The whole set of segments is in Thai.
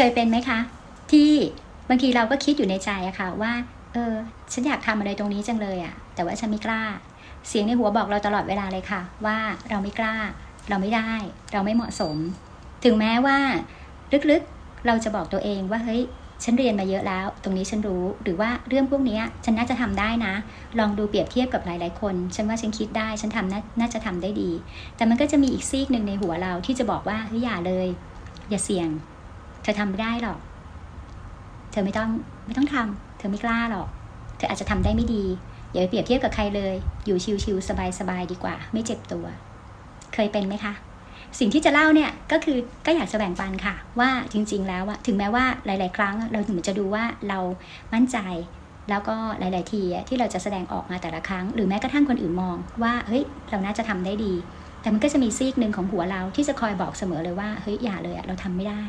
เคยเป็นไหมคะ ที่บางทีเราก็คิดอยู่ในใจอะค่ะว่า เออ ฉันอยากทำอะไรตรงนี้จังเลยอะแต่ว่าฉันไม่กล้า เสียงในหัวบอกเราตลอดเวลาเลยค่ะ ว่าเราไม่กล้า เราไม่ได้ เราไม่เหมาะสม ถึงแม้ว่าลึกๆเราจะบอกตัวเองว่าเฮ้ยฉันเรียนมาเยอะแล้ว ตรงนี้ฉันรู้ หรือว่าเรื่องพวกนี้ฉันน่าจะทำได้นะ ลองดูเปรียบเทียบกับหลาย ๆ คน ฉันว่าฉันคิดได้ ฉันทำนน่าจะทำได้ดี แต่มันก็จะมีอีกซีกหนึ่งในหัวเราที่จะบอกว่าเฮ้ยอย่าเลย อย่าเสี่ยง ธอทำไม่ได้หรอก เธอไม่ต้องไม่ต้องทำเธอไม่กล้าหรอก เธออาจจะทำได้ไม่ดี อย่าไปเปรียบเทียบกับใครเลย อยู่ชิวๆสบายๆดีกว่า ไม่เจ็บตัว เคยเป็นไหมคะ สิ่งที่จะเล่าเนี่ยก็คือก็อยากจะแบ่งปันค่ะ ว่าจริง ๆ แล้วอะถึงแม้ว่าหลาย ๆ ครั้งเราถึงจะดูว่าเรามั่นใจ แล้วก็หลาย ๆ ทีที่เราจะแสดงออกมาแต่ละครั้ง หรือแม้กระทั่งคนอื่นมองว่าเฮ้ยเราน่าจะทำได้ดี แต่มันก็จะมีซีกหนึ่งของหัวเราที่จะคอยบอกเสมอเลยว่าเฮ้ยอย่าเลยอะเราทำไม่ได้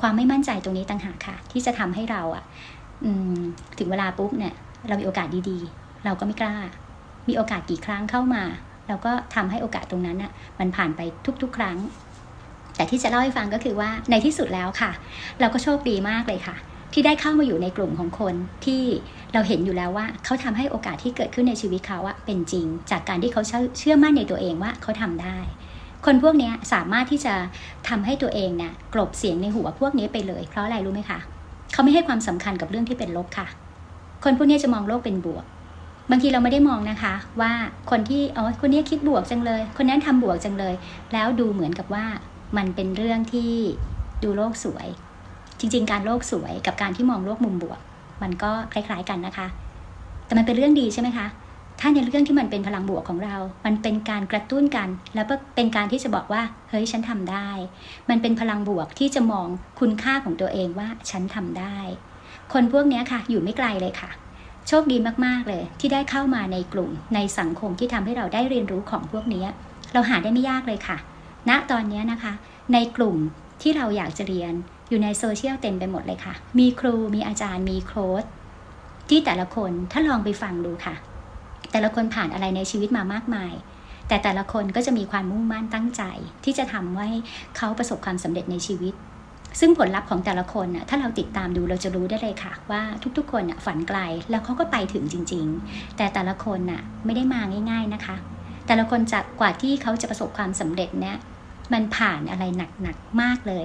ความไม่มั่นใจตรงนี้ต่างหากค่ะ ที่จะทำให้เราอะอถึงเวลาปุ๊บเนี่ยเรามีโอกาสดีๆ เราก็ไม่กล้า มีโอกาสกี่ครั้งเข้ามา เราก็ทำให้โอกาสตรงนั้นน่ะมันผ่านไปทุก ๆ ครั้ง แต่ที่จะเล่าให้ฟังก็คือว่าในที่สุดแล้วค่ะ เราก็โชคดีมากเลยค่ะ ที่ได้เข้ามาอยู่ในกลุ่มของคนที่เราเห็นอยู่แล้วว่าเขาทำให้โอกาสที่เกิดขึ้นในชีวิตเขาอะเป็นจริง จากการที่เขาเชื่อมั่นในตัวเองว่าเขาทำได้ คนพวกนี้สามารถที่จะทำให้ตัวเองน่ะกลบเสียงในหัวพวกนี้ไปเลย เพราะอะไรรู้ไหมคะเขาไม่ให้ความสำคัญกับเรื่องที่เป็นลบค่ะ คนพวกนี้จะมองโลกเป็นบวก บางทีเราไม่ได้มองนะคะ ว่าคนที่อ๋อคนนี้คิดบวกจังเลย คนนั้นทำบวกจังเลย แล้วดูเหมือนกับว่ามันเป็นเรื่องที่ดูโลกสวย จริง ๆ การโลกสวยกับการที่มองโลกมุมบวก มันก็คล้าย ๆกันนะคะ แต่มันเป็นเรื่องดีใช่ไหมคะถ้าในเรื่องที่มันเป็นพลังบวกของเรา มันเป็นการกระตุ้นกัน แล้วก็เป็นการที่จะบอกว่า เฮ้ย ฉันทำได้ มันเป็นพลังบวกที่จะมองคุณค่าของตัวเองว่า ฉันทำได้ คนพวกนี้ค่ะ อยู่ไม่ไกลเลยค่ะ โชคดีมาก ๆ เลย ที่ได้เข้ามาในกลุ่ม ในสังคมที่ทำให้เราได้เรียนรู้ของพวกนี้ เราหาได้ไม่ยากเลยค่ะ ณ ตอนนี้นะคะ ในกลุ่มที่เราอยากจะเรียน อยู่ในโซเชียลเต็มไปหมดเลยค่ะ มีครูมีอาจารย์มีโค้ชที่แต่ละคนถ้าลองไปฟังดูค่ะ แต่ละคนผ่านอะไรในชีวิตมามากมาย แต่แต่ละคนก็จะมีความมุ่งมั่นตั้งใจ ที่จะทำให้เขาประสบความสำเร็จในชีวิต ซึ่งผลลัพธ์ของแต่ละคนน่ะถ้าเราติดตามดูเราจะรู้ได้เลยค่ะ ว่าทุกๆคนน่ะฝันไกลแล้วเขาก็ไปถึงจริง ๆ แต่แต่ละคนน่ะไม่ได้มาง่าย ๆนะคะ แต่ละคนจะกว่าที่เขาจะประสบความสำเร็จเนี่ยมันผ่านอะไรหนักๆมากเลย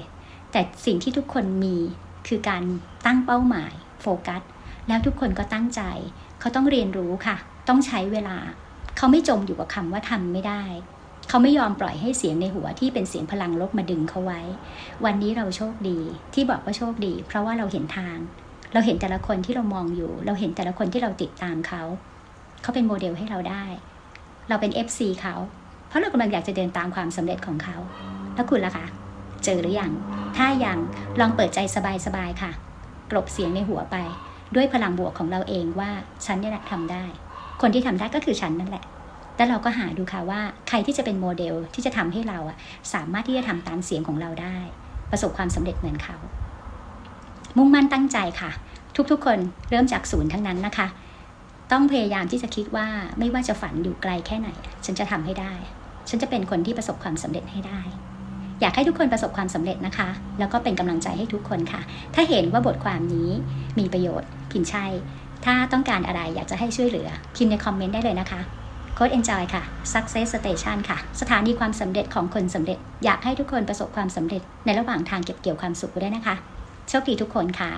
แต่สิ่งที่ทุกคนมีคือการตั้งเป้าหมายโฟกัส แล้วทุกคนก็ตั้งใจ เขาต้องเรียนรู้ค่ะ ต้องใช้เวลา เขาไม่จมอยู่กับคำว่าทำไม่ได้ เขาไม่ยอมปล่อยให้เสียงในหัวที่เป็นเสียงพลังลบมาดึงเขาไว้ วันนี้เราโชคดีที่บอกว่าโชคดี เพราะว่าเราเห็นทาง เราเห็นแต่ละคนที่เรามองอยู่ เราเห็นแต่ละคนที่เราติดตามเขา เขาเป็นโมเดลให้เราได้ เราเป็น FC เขา เพราะเรากำลังอยากจะเดินตามความสำเร็จของเขา แล้วคุณล่ะคะ เจอหรือยัง ถ้ายังลองเปิดใจสบายๆค่ะ กลบเสียงในหัวไป ด้วยพลังบวกของเราเองว่าฉันนี่ยแหละทำได้ คนที่ทำได้ก็คือฉันนั่นแหละ แล้วเราก็หาดูค่ะว่าใครที่จะเป็นโมเดลที่จะทำให้เราอะสามารถที่จะทำตามเสียงของเราได้ ประสบความสำเร็จเหมือนเขา มุ่งมั่นตั้งใจค่ะ ทุกๆ คนเริ่มจากศูนย์ทั้งนั้นนะคะ ต้องพยายามที่จะคิดว่าไม่ว่าจะฝันอยู่ไกลแค่ไหน ฉันจะทำให้ได้ ฉันจะเป็นคนที่ประสบความสำเร็จให้ได้ อยากให้ทุกคนประสบความสำเร็จนะคะ แล้วก็เป็นกำลังใจให้ทุกคนค่ะ ถ้าเห็นว่าบทความนี้มีประโยชน์ พิมพ์ใช่ ถ้าต้องการอะไรอยากจะให้ช่วยเหลือ พิมพ์ในคอมเมนต์ได้เลยนะคะโค้ดเอนจอยค่ะ Success Station ค่ะ สถานีความสำเร็จของคนสำเร็จ อยากให้ทุกคนประสบความสำเร็จในระหว่างทางเก็บเกี่ยวความสุขด้วยนะคะ โชคดีทุกคนค่ะ